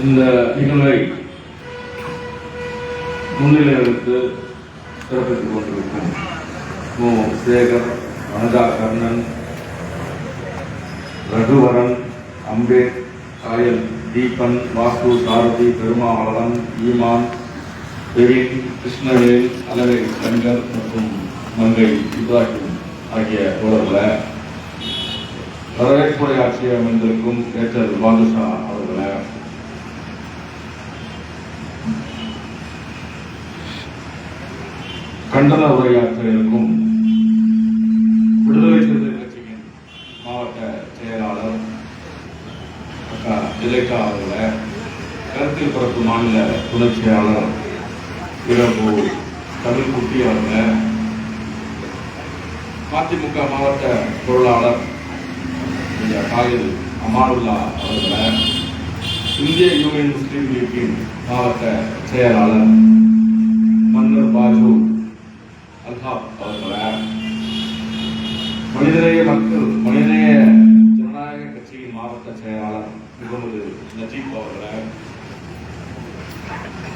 இந்த நிகழ்வை முன்னிலை வைத்து சிறப்பித்துக் கொண்டிருக்கும் மு. சேகர் அனுதா கர்ணன் ரகுவரன் அம்பேத் காயல் தீபன் வாசு சாரதி பெருமாவளவன் ஈமான் பெரின் கிருஷ்ணவேல் அலவை சங்கர் மற்றும் மங்கை இப்ராஹிம் ஆகிய தோழர்களை வரவேற்புரை ஆட்சியை அமைந்திருக்கும் ஏற்றர் பாதுஷா மண்டல கண்டன உரையாற்ற இருக்கும் விடுதலை சிறுத்தை கட்சியின் மாவட்ட செயலாளர் அக்கா இலைக்கா அவர்களை கருத்தில் பிறப்பு மாநில துணை செயலாளர் இரவு தமிழ்குட்டி அவர்களை மதிமுக மாவட்ட பொருளாளர் ஐயா காயில் அமானுல்லா அவர்களை இந்திய யூனியன் முஸ்லீம் லீக்கின் மாவட்ட செயலாளர் மனிதநேய மக்கள் மனிதநேய ஜனநாயக கட்சியின் மாவட்ட செயலாளர் முகமது நஜீப் அவர்களை.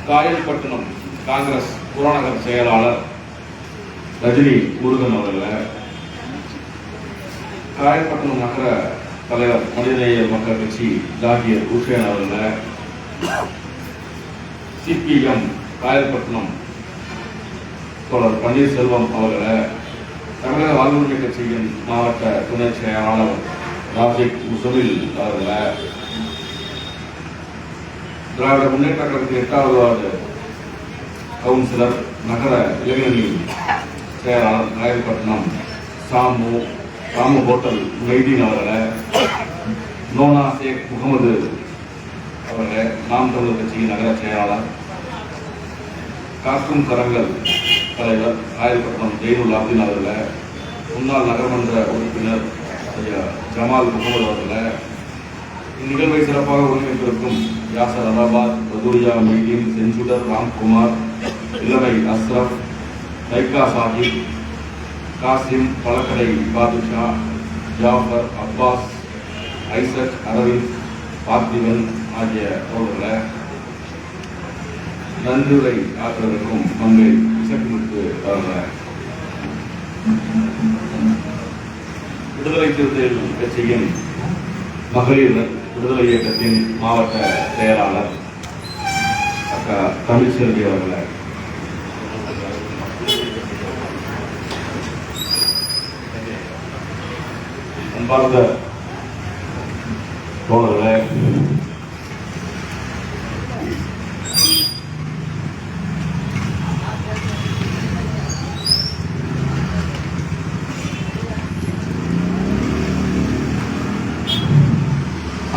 காயல்பட்டினம் காங்கிரஸ் புறநகர் செயலாளர் ரஜினி முருகன் அவர்களை. காயல்பட்டினம் நகர தலைவர் மனிதநேய மக்கள் கட்சி ஜாகிர் ஹுசேன் அவர்களை. சிபிஎம் காயல்பட்டினம் தோழர் பன்னீர்செல்வம் அவர்களை தமிழக வாழ்வுரிமை கட்சியின் மாவட்ட துணை செயலாளர் ராஜிக் முசலில் அவர்களை திராவிட முன்னேற்ற கழகத்தின் எட்டாவது வார்டு கவுன்சிலர் நகர இளைஞரணி செயலாளர் நாயகப்பட்டினம் சாமு ராமு ஹோட்டல் மெய்தீன் அவர்களை நோனா ஷேக் முகமது அவர்களை நாம் தமிழர் கட்சியின் நகர செயலாளர் காக்கும் கரங்கள் தலைவர் ராயப்பட்டினம் ஜெயினுல் அப்தின் அவர்களை முன்னாள் நகர்மன்ற உறுப்பினர் ஐயா ஜமால் முகமது அவர்களை இந்நிகழ்வை சிறப்பாக ஒருங்கிணைத்திருக்கும் யாசர் அலாபாத் பதூரியா மீடியம் செஞ்சுடர் ராம்குமார் இளவை அஸ்ரப் லைகா சாஹிப் காசிம் பழக்கடை பாதுஷா ஜாஃபர் அப்பாஸ் ஐசக் அரவிந்த் பார்த்திபன் ஆகிய தோழர்களை நன்றுரை ஆற்றுவதற்கும் பங்கை இசக்குமுத்து அவர்களை விடுதலை சிறுத்தைகள் கட்சியின் மகளிர் விடுதலை இயக்கத்தின் மாவட்ட செயலாளர் அக்கா தமிழ்ச்செல்வி அவர்களை. அன்பார்ந்த தோழர்களே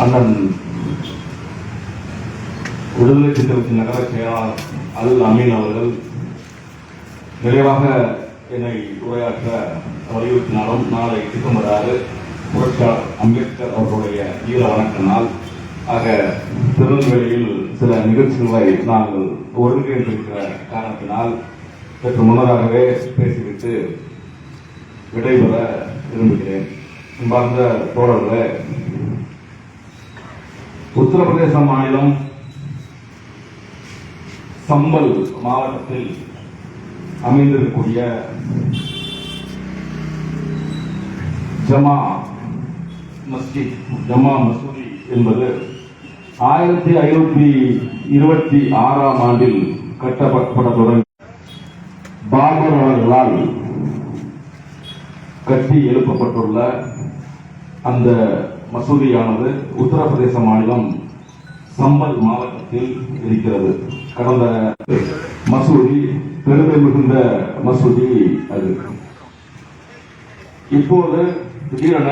அண்ணன் விடுதலை சித்திரத்தின் நகர செயலாளர் அல் அமீன் அவர்கள் நிறைவாக என்னை உரையாற்ற வலியுறுத்தினாலும் நாளை டிசம்பர் ஆறு புரட்சியாளர் அம்பேத்கர் அவர்களுடைய ஈர வணக்க நாள். ஆக திருநெல்வேலியில் சில நிகழ்ச்சிகளை நாங்கள் ஒருங்கிணைந்திருக்கிற காரணத்தினால் சற்று முன்னதாகவே பேசிவிட்டு விடைபெற விரும்புகிறேன். அன்பார்ந்த தோழர்களே உத்தரப்பிரதேச மாநிலம் சம்பல் மாவட்டத்தில் அமைந்திருக்கக்கூடிய ஜமா மஸ்ஜித் ஜமா மசூதி என்பது ஆயிரத்தி ஐநூத்தி இருபத்தி ஆறாம் ஆண்டில் கட்டப்பட தொடங்கி பாபர் அவர்களால் கட்டி எழுப்பப்பட்டுள்ள அந்த மசூதியானது உத்தரப்பிரதேச மாநிலம் சம்பல் மாவட்டத்தில் இருக்கிறது. கடந்த மசூதி பெருமை மிகுந்த மசூதி அது. இப்போது திடீரென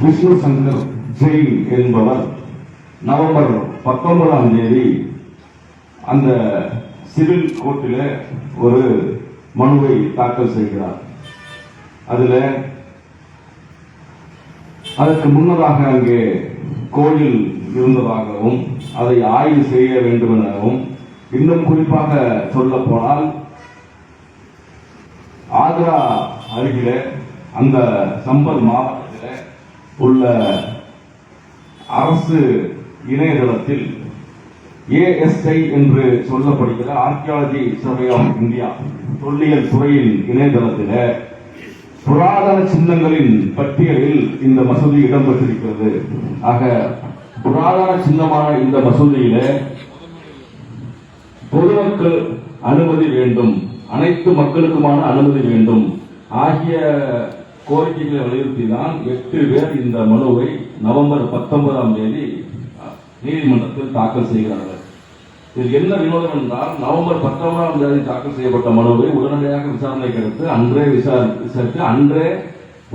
விஷ்ணு சங்கர் ஜெயின் என்பவர் நவம்பர் பத்தொன்பதாம் தேதி அந்த சிவில் கோர்ட்டில் ஒரு மனுவை தாக்கல் செய்கிறார். அதுல அதற்கு முன்னதாக அங்கே கோயில் இருந்ததாகவும் அதை ஆய்வு செய்ய வேண்டும் எனவும் இன்னும் குறிப்பாக சொல்ல போனால் ஆக்ரா அருகில அந்த சம்பல் மாவட்டத்தில் உள்ள அரசு இணையதளத்தில் ஏஎஸ்ஐ என்று சொல்லப்படுகிற ஆர்கியாலஜி சர்வே ஆஃப் இந்தியா தொல்லியல் துறையின் இணையதளத்தில் புராதன சின்னங்களின் பட்டியலில் இந்த மசூதி இடம்பெற்றிருக்கிறது. ஆக புராதன சின்னமான இந்த மசூதியில பொதுமக்கள் அனுமதி வேண்டும். அனைத்து மக்களுக்குமான அனுமதி வேண்டும். ஆகிய கோரிக்கைகளை வலியுறுத்தி தான் எட்டு பேர் இந்த மனுவை நவம்பர் பத்தொன்பதாம் தேதி நீதிமன்றத்தில் தாக்கல் செய்கிறார்கள். இதில் என்ன வினோதம் என்றால் நவம்பர் பத்தொன்பதாம் தேதி தாக்கல் செய்யப்பட்ட மனுவை உடனடியாக விசாரணைக்கு எடுத்து அன்றே விசாரி விசாரித்து அன்றே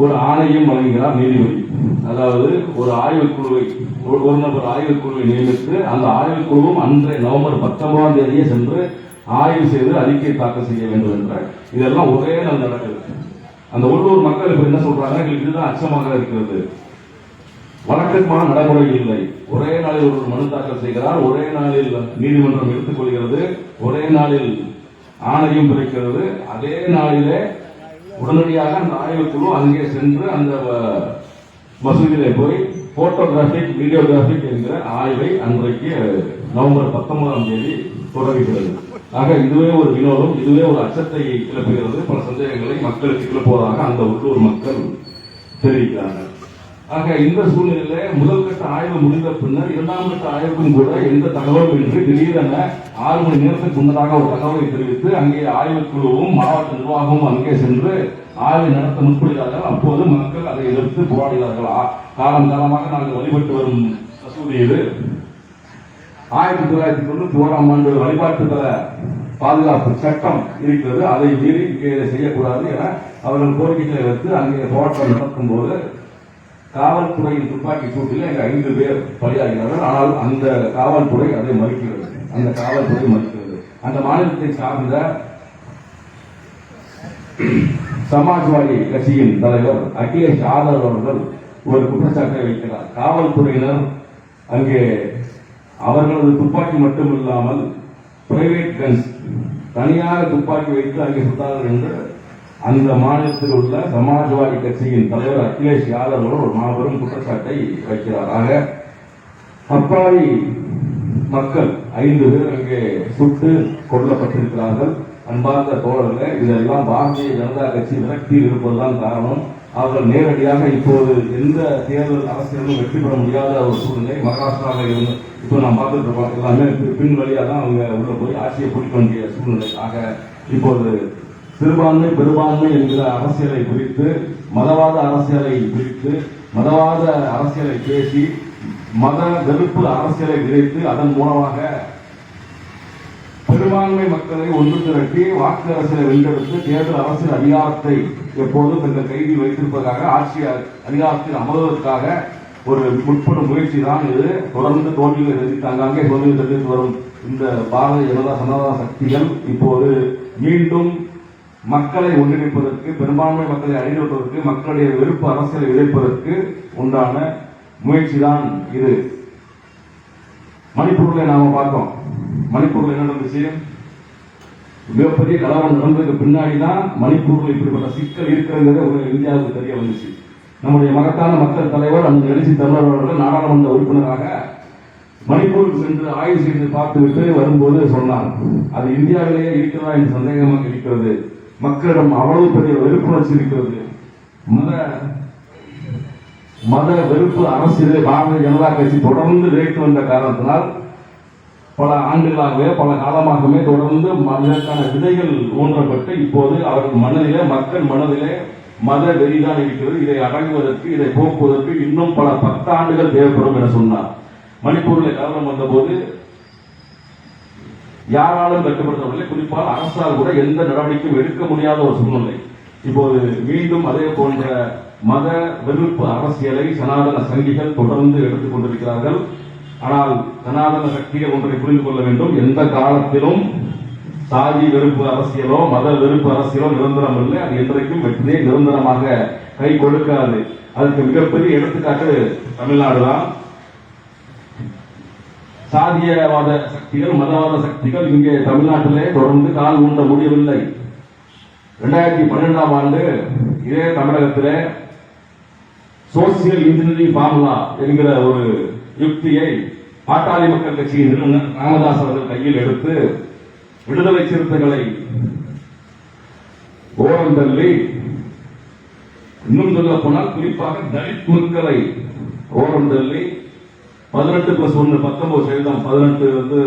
ஒரு ஆணையம் வழங்குகிறார் நீதிபதி. அதாவது ஒரு ஆய்வுக்குழுவை ஒரு நபர் ஆய்வுக்குழுவை நியமித்து அந்த ஆய்வுக்குழுவும் அன்றே நவம்பர் பத்தொன்பதாம் தேதியே சென்று ஆய்வு செய்து அறிக்கை தாக்கல் செய்ய வேண்டும் என்ற இதெல்லாம் ஒரே நாள் நடக்குது. அந்த உள்ளூர் மக்கள் இப்ப என்ன சொல்றாங்க எங்களுக்கு இதுதான் அச்சமாக இருக்கிறது. வழக்கமான நடைமுறை இல்லை. ஒரே நாளில் ஒரு மனு தாக்கல் செய்கிறார் ஒரே நாளில் நீதிமன்றம் எடுத்துக்கொள்கிறது ஒரே நாளில் ஆணையம் பிறக்கிறது அதே நாளிலே உடனடியாக அந்த ஆய்வுக்குழு அங்கே சென்று அந்த அஹ், மசூதியிலே போய் போட்டோகிராபிக் வீடியோகிராபிக் என்கிற ஆய்வை அன்றைக்கு நவம்பர் பத்தொன்பதாம் தேதி தொடங்குகிறது. ஆக இதுவே ஒரு வினோதம் இதுவே ஒரு அச்சத்தை கிளப்புகிறது. பல சந்தேகங்களை மக்களுக்கு கிளப்புவதாக அந்த உள்ளூர் மக்கள் தெரிவிக்கிறார்கள். ஆக இந்த சூழ்நிலையில முதல் கட்ட ஆய்வு முடிந்த பின்னர் இரண்டாம் கட்ட ஆய்வுக்கும் கூட எந்த தகவலும் இன்றி திடீரென ஆறு மணி நேரத்துக்கு முன்னதாக ஒரு தகவலை தெரிவித்து அங்கே ஆய்வுக்குழுவும் மாவட்ட நிர்வாகமும் அங்கே சென்று ஆய்வு நடத்த முற்படுகிறார்கள். அப்போது மக்கள் அதை எதிர்த்து போராடுகிறார்கள். காலம் காலமாக நாங்கள் வழிபட்டு வரும் மசூதி இது. ஆயிரத்தி தொள்ளாயிரத்தி தொண்ணூத்தி ஓராம் ஆண்டு வழிபாட்டு பாதுகாப்பு சட்டம் இருக்கிறது. அதை மீறி இங்கே செய்யக்கூடாது என அவர்கள் கோரிக்கைகளை வைத்து அங்கே போராட்டம் நடத்தும் போது காவல்துறையின் துப்பாக்கி சூட்டில் எங்க ஐந்து பேர் பலியாகிறார்கள் ஆனால் அந்த காவல்துறை அதை மறுக்கிறது. அந்த காவல்துறை மறுக்கிறது. அந்த மாநிலத்தை சார்ந்த சமாஜ்வாடி கட்சியின் தலைவர் அகிலேஷ் யாதவ் அவர்கள் ஒரு குற்றச்சாட்டை வைக்கிறார். காவல்துறையினர் அங்கே அவர்களது துப்பாக்கி மட்டும் இல்லாமல் பிரைவேட் கன்ஸ் தனியாக துப்பாக்கி வைத்து அங்கே சுட்டார்கள் என்று அந்த மாநிலத்தில் உள்ள சமாஜ்வாடி கட்சியின் தலைவர் அகிலேஷ் யாதவ் ஒரு மாபெரும் குற்றச்சாட்டை வைக்கிறார் ஆக அப்பாவி மக்கள் ஐந்து பேர் அங்கே சுட்டு கொல்லப்பட்டிருக்கிறார்கள். அன்பார்ந்த தோழர்களே இதெல்லாம் பாரதிய ஜனதா கட்சி விரக்தியில் இருப்பதுதான் காரணம். அவர்கள் நேரடியாக இப்போது எந்த தேர்தல் அரசியலும் வெற்றி பெற முடியாத ஒரு சூழ்நிலை மகாராஷ்டிராவில் இருந்து இப்போ நாம் பார்த்துட்டு இருக்கோம். எல்லாமே பின் வழியாக தான் அவங்க உள்ள போய் ஆட்சியை பிடிக்க வேண்டிய சூழ்நிலை. ஆக இப்போது சிறுபான்மை பெரும்பான்மை என்கிற அரசியலை குறித்து மதவாத அரசியலை குறித்து மதவாத அரசியலை பேசி மத வெறுப்பு அரசியலை விதைத்து அதன் மூலமாக பெரும்பான்மை மக்களை ஒன்று திரட்டி வாக்கு அரசியலை வென்றெடுத்து தேர்தல் அரசியல் அதிகாரத்தை எப்போதும் இந்த கைதி வைத்திருப்பதற்காக ஆட்சி அதிகாரத்தில் அமர்வதற்காக ஒரு முற்படும் முயற்சி தான் இது. தொடர்ந்து தோல்விகளை சந்தித்து அங்கங்கே தோல்விகளை சந்தித்து வரும் இந்த பாரதிய ஜனதா சனாதன சக்திகள் இப்போது மீண்டும் மக்களை ஒன்றிணைப்பதற்கு பெரும்பான்மை மக்களை அணிநிறுத்துவதற்கு மக்களுடைய வெறுப்பு அரசியலை விதைப்பதற்கு உண்டான முயற்சி தான் இது. மணிப்பூர்ல நாம பார்த்தோம். மணிப்பூர்ல என்ன நடந்துச்சு? மிகப்பெரிய கலவரம் நடந்ததுக்கு பின்னாடி தான் மணிப்பூர்ல இப்படிப்பட்ட சிக்கல் இருக்கிறது ஒரு இந்தியாவுக்கு தெரிய வந்துச்சு. நம்முடைய மகத்தான மக்கள் தலைவர் அந்த எழுச்சி தமிழர் அவர்கள் நாடாளுமன்ற உறுப்பினராக மணிப்பூருக்கு சென்று ஆய்வு செய்து பார்த்துவிட்டு வரும்போது சொன்னார் அது இந்தியாவிலேயே இருக்கிறதா என்று சந்தேகமாக இருக்கிறது. மக்களிடம் அவ்வளவு பெரிய வெறுப்பு வச்சிருக்கிறது. மத மத வெறுப்பு அரசியலை பாரதிய ஜனதா கட்சி தொடர்ந்து விதைத்து வந்த காரணத்தினால் பல ஆண்டுகளாகவே பல காலமாகவே தொடர்ந்து மதற்கான விதைகள் ஊன்றப்பட்டு இப்போது அவர்கள் மனதிலே மக்கள் மனதிலே மத வெறிதான் இருக்கிறது. இதை அடங்குவதற்கு இதை போக்குவதற்கு இன்னும் பல பத்தாண்டுகள் தேவைப்படும் என சொன்னார். மணிப்பூரில் கவனம் வந்தபோது யாராலும் கட்டுப்படுத்தவில்லை குறிப்பாக அரசால் கூட எந்த நடவடிக்கையும் எடுக்க முடியாத ஒரு சூழ்நிலை. இப்போது மீண்டும் அதே போன்ற மத வெறுப்பு அரசியலை சனாதன சங்கிகள் தொடர்ந்து எடுத்துக் கொண்டிருக்கிறார்கள். ஆனால் சனாதன சக்திகள் ஒன்றை புரிந்து கொள்ள வேண்டும். எந்த காலத்திலும் சாதி வெறுப்பு அரசியலோ மத வெறுப்பு அரசியலோ நிரந்தரம் இல்லை. அது என்றைக்கும் வெற்றியை நிரந்தரமாக கை கொடுக்காது. அதுக்கு மிகப்பெரிய எடுத்துக்காட்டு தமிழ்நாடு தான் சாதியவாத சக்திகள் மதவாத சக்திகள் இங்கே தமிழ்நாட்டிலே தொடர்ந்து கால் ஊண்ட முடியவில்லை. இரண்டாயிரத்தி பன்னிரெண்டாம் ஆண்டு இதே தமிழகத்திலே சோசியல் இன்ஜினியரிங் ஃபார்முலா என்கிற ஒரு யுக்தியை பாட்டாளி மக்கள் கட்சியின் நிறுவனர் ராமதாஸ் அவர்கள் கையில் எடுத்து விடுதலை சிறுத்தைகளை ஓரம் தள்ளி இன்னும் சொல்ல போனால் குறிப்பாக தலித் குழுக்களை ஓரம் தள்ளி பதினெட்டு பிளஸ் ஒன்று பத்தொன்பது சதவீதம். பதினெட்டு வந்து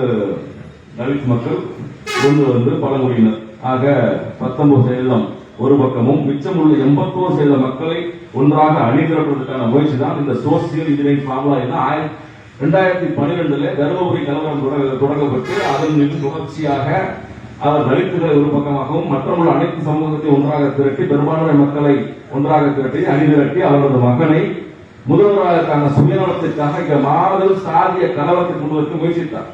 தலித் மக்கள் ஒன்று வந்து பழங்குடியினர். ஆக பத்தொன்பது சதவீதம் ஒரு பக்கமும் மிச்சம் உள்ள எண்பத்தோரு சதவீத மக்களை ஒன்றாக அணிதிரட்டுவதற்கான முயற்சி தான் இந்த சோசியல் இன்ஜினியரிங் ஃபார்முலா என ரெண்டாயிரத்தி பனிரெண்டுல தருமபுரி கலவரம் தொடங்க- தொடங்கப்பட்டு அதன் மீது தொடர்ச்சியாக அவர் தலித்துகளை ஒரு பக்கமாகவும் மற்றவர்கள் அனைத்து சமூகத்தை ஒன்றாக திரட்டி பெரும்பான்மை மக்களை ஒன்றாக திரட்டி அணிதிரட்டி அவரது மகனை முதல்வராக சுயநலத்திற்காக இந்த மாறுதல் சாதிய கலவரத்தை கொண்டு வைக்க முயற்சித்தார்.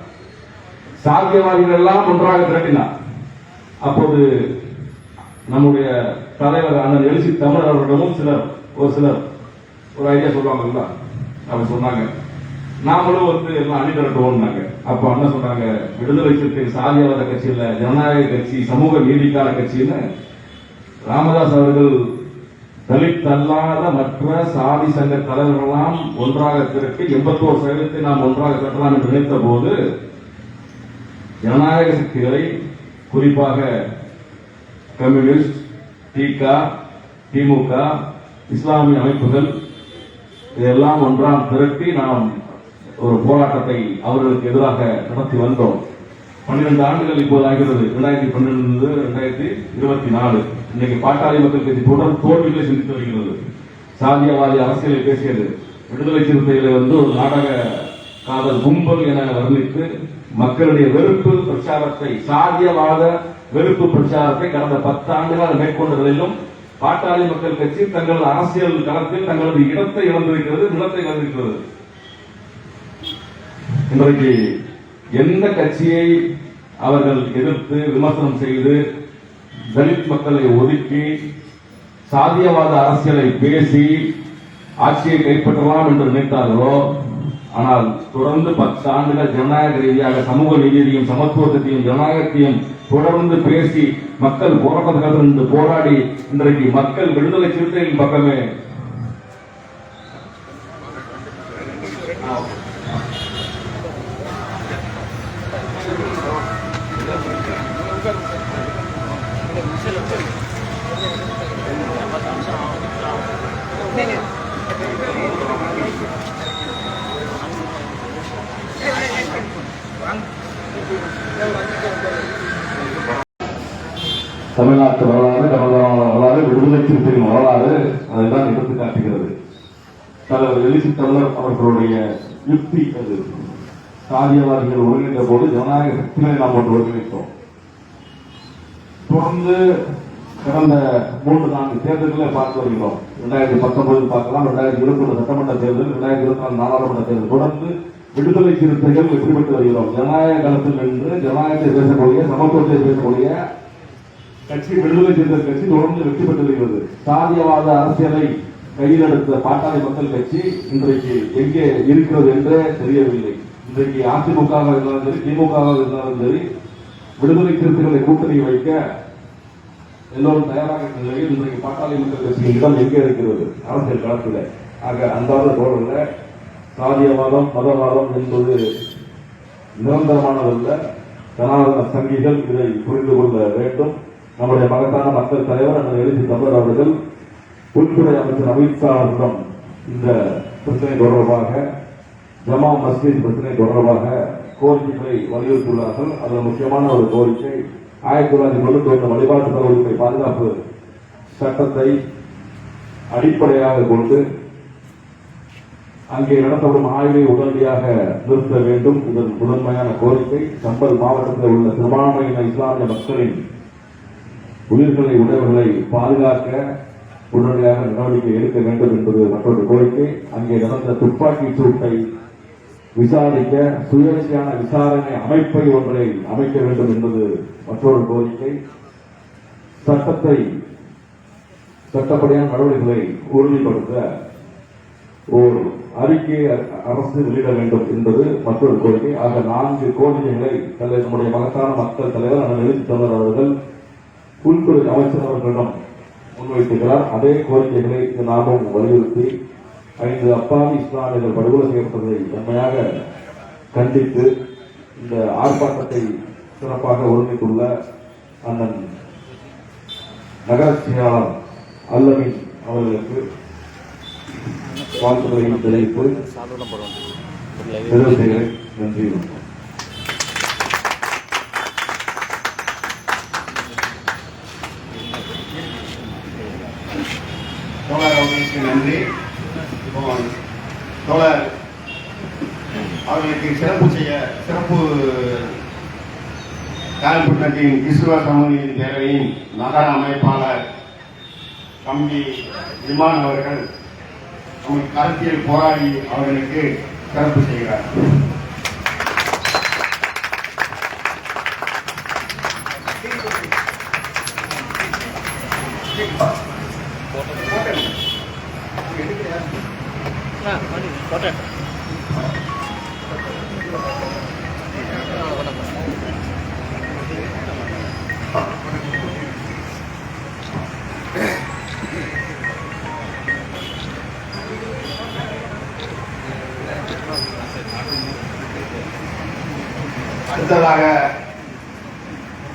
சாத்தியவாதிகள் எல்லாம் ஒன்றாக திரட்டினார். அப்போது நம்முடைய தலைவர் அண்ணன் எழுச்சி தமிழர் அவர்களிடமும் சிலர் ஒரு சிலர் ஒரு ஐடியா சொல்லுவாங்கல்ல அவங்க சொன்னாங்க. நாமளும் வந்து எல்லாம் அணி திரட்டுவோம்னாங்க. அப்ப அண்ணன் சொன்னாங்க விடுதலை சிறுத்தைகள் சாதியவாத கட்சி இல்ல ஜனநாயக கட்சி சமூக நீதிக்கான கட்சின்னு. ராமதாஸ் அவர்கள் தலித் அல்லாத மற்ற சாதி சங்க தலைவர்களெல்லாம் ஒன்றாக திரட்டி எண்பத்தோரு சதவீதத்தை நாம் ஒன்றாக கட்டலாம் என்று நினைத்த போது ஜனநாயக சக்திகளை குறிப்பாக கம்யூனிஸ்ட் திக திமுக இஸ்லாமிய அமைப்புகள் இதெல்லாம் ஒன்றாம் திரட்டி நாம் ஒரு போராட்டத்தை அவர்களுக்கு எதிராக நடத்தி வந்தோம். பன்னிரண்டு ஆண்டுகள் இப்போது ஆகிறது. இரண்டாயிரத்தி பன்னிரெண்டு இரண்டாயிரத்தி இருபத்தி நாலு இன்னைக்கு பாட்டாளி மக்கள் கட்சி தொடர் தோல்விகளை சிந்தித்து வருகிறது. சாதியவாதி அரசியலை பேசியது. விடுதலை சிறுத்தைகளை வந்து ஒரு நாடக காதல் கும்பல் என வர்ணித்து மக்களுடைய வெறுப்பு பிரச்சாரத்தை சாதியவாத வெறுப்பு பிரச்சாரத்தை கடந்த பத்து ஆண்டுகள் மேற்கொண்டதிலும் பாட்டாளி மக்கள் கட்சி தங்கள் அரசியல் களத்தில் தங்களது இடத்தை இழந்திருக்கிறது நிலத்தை இழந்திருக்கிறது. இன்றைக்கு எந்த கட்சியை அவர்கள் எதிர்த்து விமர்சனம் செய்து தலித் மக்களை ஒதுக்கி சாதியவாத அரசியலை பேசி ஆட்சியை கைப்பற்றலாம் என்று நினைத்தார்களோ? ஆனால் தொடர்ந்து பத்து ஆண்டுகள் ஜனநாயக ரீதியாக சமூக நீதியையும் சமத்துவத்தையும் ஜனநாயகத்தையும் தொடர்ந்து பேசி மக்கள் போராட்டத்திலிருந்து போராடி இன்றைக்கு மக்கள் விடுதலை சிறுத்தைகளின் பக்கமே. தமிழ்நாட்டு வரலாறு தமிழக வரலாறு விடுதலை சிறுத்தைகளின் வரலாறு அதுதான் எடுத்து காட்டுகிறது. தலைவர் எழுச்சி தமிழர் அவர்களுடைய யுக்தி அது. சாதியவாதிகள் ஒருங்கிணைந்த போது ஜனநாயக சக்திகளை நாம் ஒன்று ஒருங்கிணைத்தோம். தொடர்ந்து கடந்த மூன்று நான்கு தேர்தல்களை பார்த்து வருகிறோம். இரண்டாயிரத்தி பத்தொன்பதில் பார்க்கலாம். இரண்டாயிரத்தி இருபத்தி ஒன்று சட்டமன்ற தேர்தல் இரண்டாயிரத்தி இருபத்தி நாலு நாடாளுமன்ற தேர்தல். தொடர்ந்து விடுதலை சிறுத்தைகள் வெற்றி பெற்று வருகிறோம். ஜனநாயக களத்தில் நின்று ஜனநாயகத்தை பேசக்கூடிய சமத்துவத்தை பேசக்கூடிய கட்சி விடுதலை சிறுத்தைகள் கட்சி தொடர்ந்து வெற்றி பெற்று வருகிறது சாதியவாத அரசியலை கையில் எடுத்த பாட்டாளி மக்கள் கட்சி இன்றைக்கு எங்கே இருக்கிறது என்றே தெரியவில்லை. இன்றைக்கு அதிமுக இருந்தாலும் சரி திமுக இருந்தாலும் சரி விடுதலை சிறுத்தைகளை கூட்டணி வைக்க எல்லோரும் தயாராக இருந்த நிலையில் இன்றைக்கு பாட்டாளி மக்கள் கட்சியின் இடம் எங்கே இருக்கிறது? அரசியல் களத்தில். ஆக அந்த தோழர்கள சாதியவாதம் மதவாதம் என்பது நிரந்தரமானதல்ல. சனாதன சங்கிகள் இதை புரிந்து கொள்ள வேண்டும். நம்முடைய மகத்தான மக்கள் தலைவர் அந்த எழுதி தமிழர் அவர்கள் உள்துறை அமைச்சர் அமித்ஷா அவர்களிடம் இந்த பிரச்சனை தொடர்பாக ஜமா மஸ்ஜித் பிரச்சனை தொடர்பாக கோரிக்கைகளை வலியுறுத்தியுள்ளார்கள். அதில் முக்கியமான ஒரு கோரிக்கை ஆயிரத்தி தொள்ளாயிரத்தி தொண்ணூத்தி ஒன்று வழிபாட்டு தர பாதுகாப்பு சட்டத்தை அடிப்படையாக கொண்டு அங்கே நடத்தப்படும் ஆய்வை உடனடியாக நிறுத்த வேண்டும். இதன் முதன்மையான கோரிக்கை சம்பல் மாவட்டத்தில் உள்ள சிறுபான்மையின இஸ்லாமிய மக்களின் உயிர்களை உடையவர்களை பாதுகாக்க உடனடியாக நடவடிக்கை எடுக்க வேண்டும் என்பது மற்றொரு கோரிக்கை. அங்கே நடந்த துப்பாக்கி சூட்டை விசாரிக்க சுயேட்சையான விசாரணை அமைப்பை ஒன்றை அமைக்க வேண்டும் என்பது மற்றொரு கோரிக்கை. சட்டத்தை சட்டப்படியான நடவடிக்கைகளை உறுதிப்படுத்த ஒரு அறிக்கையை அரசு வெளியிட வேண்டும் என்பது மற்றொரு கோரிக்கை. ஆக நான்கு கோரிக்கைகளை தலைவர் நம்முடைய மகத்தான மக்கள் தலைவர் அண்ணன் எழுதி அவர்கள் உள்துறை அமைச்சர் அவர்களிடம் முன்வைத்திருக்கிறார். அதே கோரிக்கைகளை இங்கு நாமும் வலியுறுத்தி ஐந்து அப்பாவி இஸ்லாமியர்கள் படுகொலை செய்யப்பட்டதை வன்மையாக கண்டித்து இந்த ஆர்ப்பாட்டத்தை சிறப்பாக ஒருங்கிட்டுள்ள அண்ணன் நகர செயலாளர் அல்லமின் அவர்களுக்கு வாழ்த்துக்களையும் தெரிவித்து நிறைவு செய்கிறேன். நன்றி. வணக்கம். அவர்களுக்கு நன்றி இப்போ தோழர் அவர்களுக்கு சிறப்பு செய்ய சிறப்பு கால்பட்டத்தின் கிறிஸ்துவ சமூகத்தின் பேரவையின் நகர அமைப்பாளர் தம்பி விமான் அவர்கள் நமக்கு கருத்தியல் போராடி அவர்களுக்கு சிறப்பு செய்கிறார் அடுத்ததாக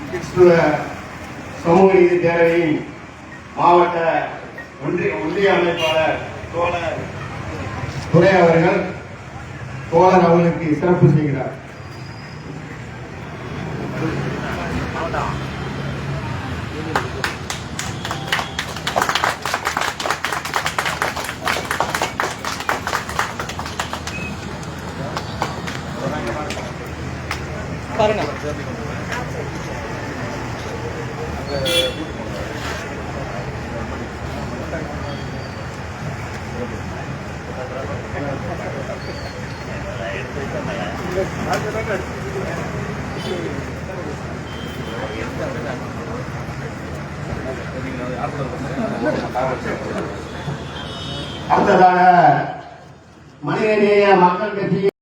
கிறிஸ்துவ சமூக நீதி பேரவையின் மாவட்ட ஒன்றிய ஒன்றிய அமைப்பாளர் தோழர் துறை அவர்கள் தோழர் அவர்களுக்கு சிறப்பு செய்கிறார். அடுத்ததாக மனிதநேய